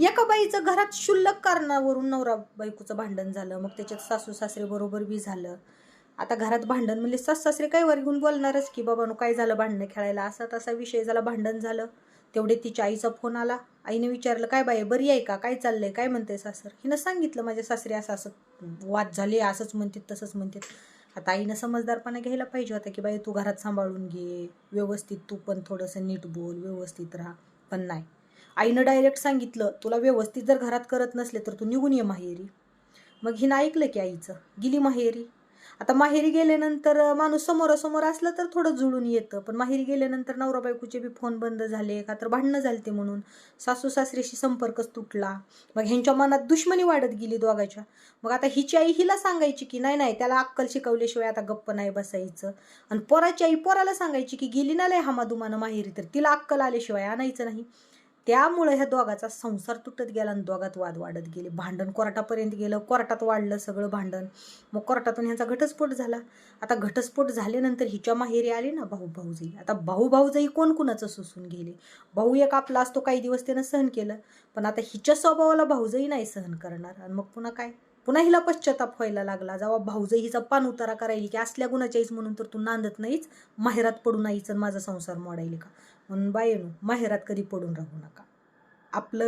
एका बाईचं घरात शुल्लक कारणावरून नवरा बायकोचं भांडण झालं. मग त्याच्यात सासू सासरे बरोबर बी झालं. आता घरात भांडण म्हणजे सास सासरे काय वर घेऊन बोलणारच की बाबा काय झालं भांडणं खेळायला? असा तसा विषय झाला भांडण झालं. तेवढे तिच्या आईचा फोन आला. आईने विचारलं काय बाई बरी आहे का? काय चाललंय? काय म्हणते सासर? हिनं सांगितलं माझ्या सासरे असं असं वाद झाले असंच म्हणतात तसंच म्हणतात. आता आईनं समजदारपणा घ्यायला पाहिजे होता की बाई तू घरात सांभाळून घे. व्यवस्थित तू पण थोडंसं नीट बोल व्यवस्थित राहा. पण नाही. आईनं डायरेक्ट सांगितलं तुला व्यवस्थित जर घरात करत नसले तर तू निघून ये माहेरी. मग हिनं ऐकलं की आईचं गेली माहेरी. आता माहेरी गेल्यानंतर माणूस समोरासमोर असलं तर थोडं जुळून येतं पण माहेरी गेल्यानंतर नवरा बायकोचे बी फोन बंद झाले का तर भांडणं झालते म्हणून. सासू सासऱ्याशी संपर्कच तुटला. मग ह्यांच्या मनात दुश्मनी वाढत गेली दोघाच्या. मग आता हिची आई हिला सांगायची की नाही नाही त्याला अक्कल शिकवल्याशिवाय आता गप्प नाही बसायचं. आणि पोराची आई पोराला सांगायची की गेली ना लय हमादुमानं माहेरी तर तिला अक्कल आल्याशिवाय आणायचं नाही. त्यामुळे ह्या दोघाचा संसार तुटत गेला आणि दोघात वाद वाढत गेले. भांडण कोर्टापर्यंत गेलं. कोर्टात वाढलं सगळं भांडण. मग कोर्टातून ह्यांचा घटस्फोट झाला. आता घटस्फोट झाल्यानंतर हिच्या माहेरी आली ना भाऊ भाऊजाई आता भाऊ भाऊजाई कोण कुणाचं सुसून गेले? भाऊ एक आपला असतो काही दिवस त्यानं सहन केलं. पण आता हिच्या स्वभावाला भाऊजाई नाही सहन करणार. आणि मग पुन्हा काय? पुन्हा हिला पश्चाताप व्हायला लागला. जेव्हा भाऊजई हिचा पान उतारा करायली की असल्या गुणाच्याईच म्हणून तर तू नांदत नाहीच माहेरात पडू नाहीच माझा संसार मोडायली का? म्हणून बायनो माहेरात कधी पडून राहू नका. आपलं